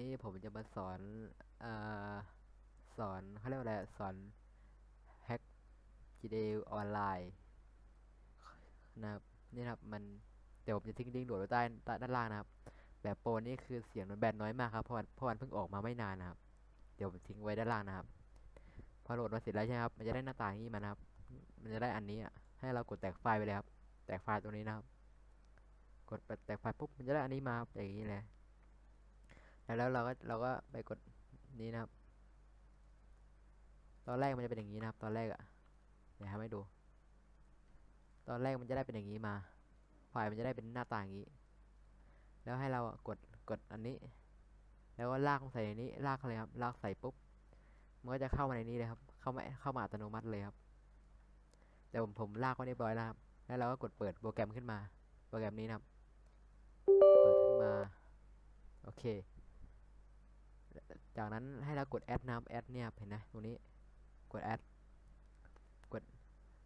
นี้ผมจะมาสอนเอ่อสอนเขาเรียกว่าอะไรสอนแฮก GTA ออนไลน์นะครับนี่ครับมันเดี๋ยวผมจะทิ้งลิงก์โหลดไว้ใต้ใต้ด้านล่างนะครับ แบบโปรนี่คือเสียงมันแบนน้อยมากครับเพราะวันเพราะวันเพิ่งออกมาไม่นานนะครับ เดี๋ยวผมทิ้งไว้ด้านล่างนะครับ พอโหลดมาเสร็จแล้วใช่ครับ มันจะได้หน้าตาอย่างนี้มานะครับ มันจะได้อันนี้อะให้เรากดแตกไฟล์ไปเลยครับ แตกไฟล์ตรงนี้นะครับ กดแตกไฟล์ปุ๊บมันจะได้อันนี้มาครับอย่างนี้เลย แล้วเราก็เราก็ไปกดนี้นะครับ ตอนแรกมันจะเป็นอย่างนี้นะครับ ตอนแรกอะเดี๋ยวทำให้ดู ตอนแรกมันจะได้เป็นอย่างนี้มาไฟล์มันจะได้เป็นหน้าตาอย่างนี้ แล้วให้เรากดกดอันนี้ แล้วก็ลากใส่ในนี้ลากเลยครับลากใส่ปุ๊บมันก็จะเข้ามาในนี้เลยครับ เข้ามาเข้ามาอัตโนมัติเลยครับแต่ผมผมลากไว้เรียบร้อยแล้วครับ แล้วเราก็กดเปิดโปรแกรมขึ้นมา โปรแกรมนี้นะครับ เปิดขึ้นมา โอเค จากนั้นให้เรากดแอดนะครับแอดเนี่ยเห็นไหมตรงนี้กดแอดกด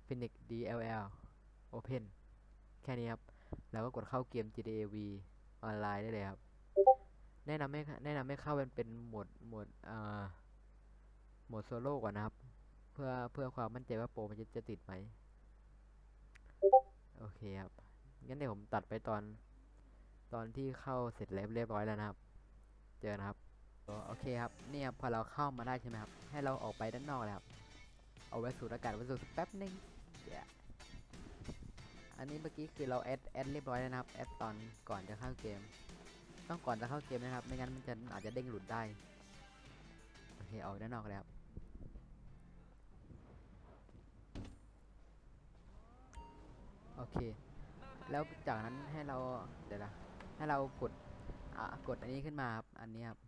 Phoenix DLL Open แค่นี้ครับแล้วก็กดเข้าเกม GTA V ออนไลน์ได้เลยครับ แนะนำให้แนะนำให้เข้าเป็นเป็นโหมดโหมดเอ่อโหมดโซโล่ก่อนนะครับ เพื่อเพื่อความมั่นใจว่าโปรมันจะจะติดไหมโอเคครับ งั้นเดี๋ยวผมตัดไปตอน ตอนที่เข้าเสร็จแล้วเรียบร้อยแล้วนะครับ เจอนะครับ โอเคครับเนี่ยพอเราเข้ามาได้ใช่ไหมครับ ให้เราออกไปด้านนอกเลยครับ เอาไว้สูดอากาศไว้สูดแป๊บนึงเดี๋ยวอันนี้เมื่อกี้คือเราแอดแอดเรียบร้อยแล้วนะครับแอดตอนก่อนจะเข้าเกม ต้องก่อนจะเข้าเกมนะครับ ไม่งั้นมันจะอาจจะเด้งหลุดได้ โอเคออกด้านนอกเลยครับโอเค แล้วจากนั้นให้เราเดี๋ยวนะให้เรากดอะกดอันนี้ขึ้นมาครับ อันนี้ครับ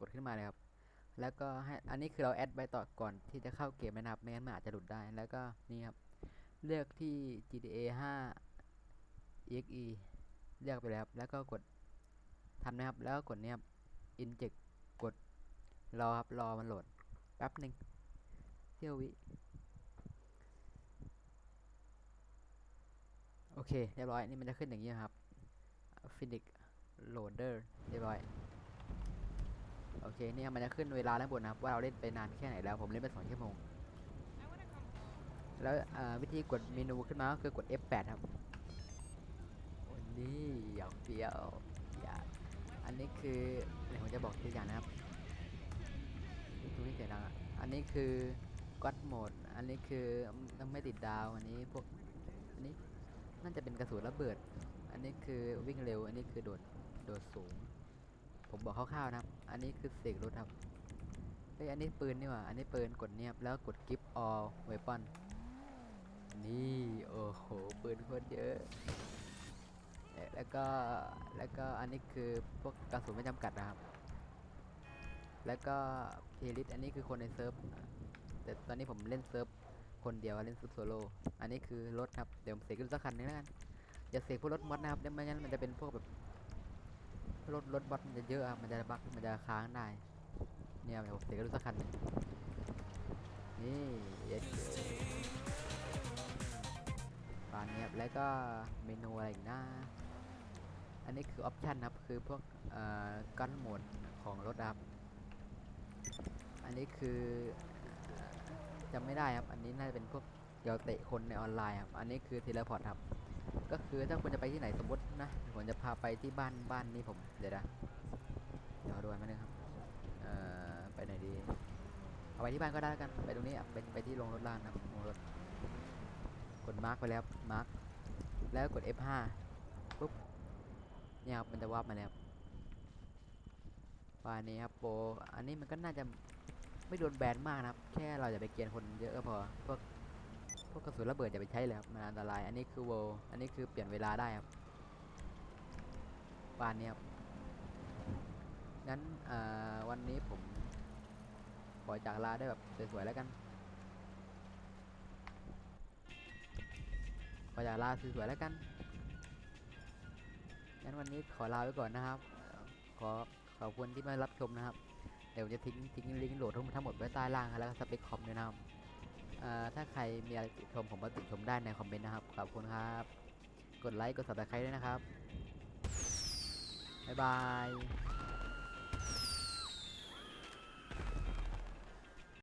กดขึ้นมาเลยครับ แล้วก็ให้อันนี้คือเราแอดไปต่อก่อนที่จะเข้าเกมนะครับไม่งั้นมันอาจจะหลุดได้แล้วก็นี่ครับ เลือกที่ GTA 5 exe เลือกไปแล้วครับแล้วก็กดทำนะครับ แล้วก็กดเนี่ยครับ inject กดรอครับรอมันโหลดแป๊บหนึ่งเที่ยววิโอเคเรียบร้อยนี่มันจะขึ้นอย่างนี้ครับ Phoenix Loader เรียบร้อย โอเคนี่มันจะขึ้นเวลาด้านบนนะครับว่าเราเล่นไปนานแค่ไหนแล้ว ผมเล่นไปสองชั่วโมง แล้ววิธีกดเมนูขึ้นมาก็คือกด F8 ครับโอ้นี่อย่างเดียวอย่าอันนี้คือเดี๋ยวผมจะบอกตัวอย่างนะครับตรงนี้เสียงดังอะอันนี้คือ God Mode อันนี้คือต้องไม่ติดดาว อันนี้พวก อันนี้น่าจะเป็นกระสุนระเบิด อันนี้คือวิ่งเร็ว อันนี้คือโดด โดดสูง ผมบอกคร่าวๆนะครับ อันนี้คือเสกรถครับเฮ้ยอันนี้ปืนนี่หว่าอันนี้ปืนกดเนียบแล้วกด Give all weapon นี่โอ้โหปืนโคตรเยอะเอ๊ะแล้วก็แล้วก็อันนี้คือพวกกระสุนไม่จำกัดนะครับ แล้วก็เพลิสอันนี้คือคนในเซิร์ฟแต่ตอนนี้ผมเล่นเซิร์ฟคนเดียวเล่นซุปโซโล่อันนี้คือรถครับเดี๋ยวผมเสกขึ้นสักคันหนึงแล้วกันอย่าเสกพวกรถมอดนะครับเดี๋ยวไม่งั้นมันจะเป็นพวกแบบ รถรถบอทมันจะเยอะอะมันจะบักมันจะค้างได้ เนี่ยเดี๋ยวผมเสกขึ้นสักคันนี่เย็ดปานนี้ครับแล้วก็เมนูอะไรอีกนะอันนี้คือออปชันครับ คือพวกเอ่อกันโหมดของรถครับ อันนี้คือเอ่อจำไม่ได้ครับ อันนี้น่าจะเป็นพวกเกี่ยวเตะคนในออนไลน์ครับ อันนี้คือเทเลพอร์ตครับ ก็คือถ้าคุณจะไปที่ไหนสมมตินะผมจะพาไปที่บ้านบ้านนี้ผมเดี๋ยวนะเดี๋ยวดูมาหนึ่งครับเอ่อไปไหนดีเอาไปที่บ้านก็ได้แล้วกันไปตรงนี้อะไปไปที่โรงรถล่างนะครับโรงรถกดมาร์กไปแล้วมาร์กแล้วกด F5 ปุ๊บเนี่ยครับมันจะวาร์ปมาแล้วว่านนี้ครับโปอันนี้มันก็น่าจะไม่โดนแบนมากนะครับ แค่เราอย่าไปเกียนคนเยอะก็พอพวก พวกกระสุนระเบิดอย่าไปใช้เลยครับมันอันตราย อันนี้คือโวอันนี้คือเปลี่ยนเวลาได้ครับบ้านนี้ครับงั้นวันนี้ผมขอจากลาได้แบบสวยๆแล้วกันขอจากลาสวยๆแล้วกันงั้นวันนี้ขอลาไว้ก่อนนะครับ ขอขอบคุณที่มารับชมนะครับ เดี๋ยวจะทิ้งทิ้งลิงก์โหลดทั้งหมดไว้ใต้ล่างครับแล้วก็สเปคคอมด้วยนะครับ ถ้าใครมีอะไรติชมผมก็ติชมได้ในคอมเมนต์นะครับ ขอบคุณครับ กดไลค์ กด subscribe ด้วยนะครับ บ๊ายบาย